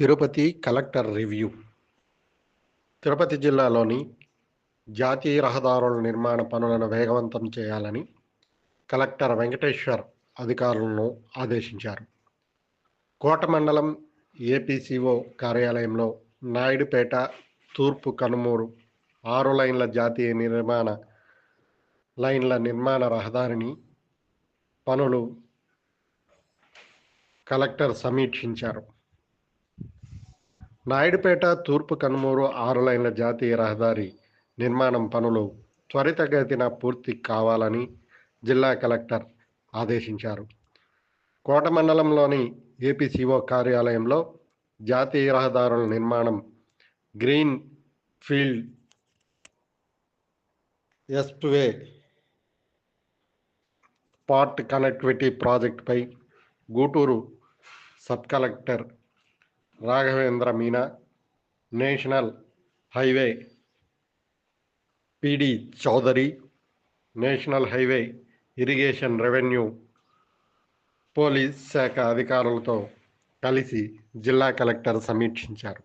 Tirupati collector review. Tirupati జిల్లాలోని జాతీయ రహదారుల నిర్మాణ పనులను వేగవంతం చేయాలని కలెక్టర్ వెంకటేశ్వర్ అధికారులను ఆదేశించారు. కోట మండలం ఏపీసీఓ కార్యాలయంలో నాయుడుపేట తూర్పు కనుమూరు ఆరు లైన్ల జాతీయ నిర్మాణ లైన్ల నిర్మాణ రహదారిని పనులు కలెక్టర్ సమీక్షించారు. నాయుడుపేట తూర్పు కనుమూరు ఆరు లైన్ల జాతీయ రహదారి నిర్మాణం పనులు త్వరితగతిన పూర్తి కావాలని జిల్లా కలెక్టర్ ఆదేశించారు. కోట మండలంలోని ఏపీసీఓ కార్యాలయంలో జాతీయ రహదారుల నిర్మాణం గ్రీన్ ఫీల్డ్ ఎస్ట్వే పార్ట్ కనెక్టివిటీ ప్రాజెక్టుపై Gudur sub collector Raghavendra Meena national highway PD Chowdary national highway irrigation revenue police శాఖ అధికారులతో కలిసి జిల్లా కలెక్టర్ సమీక్షించారు.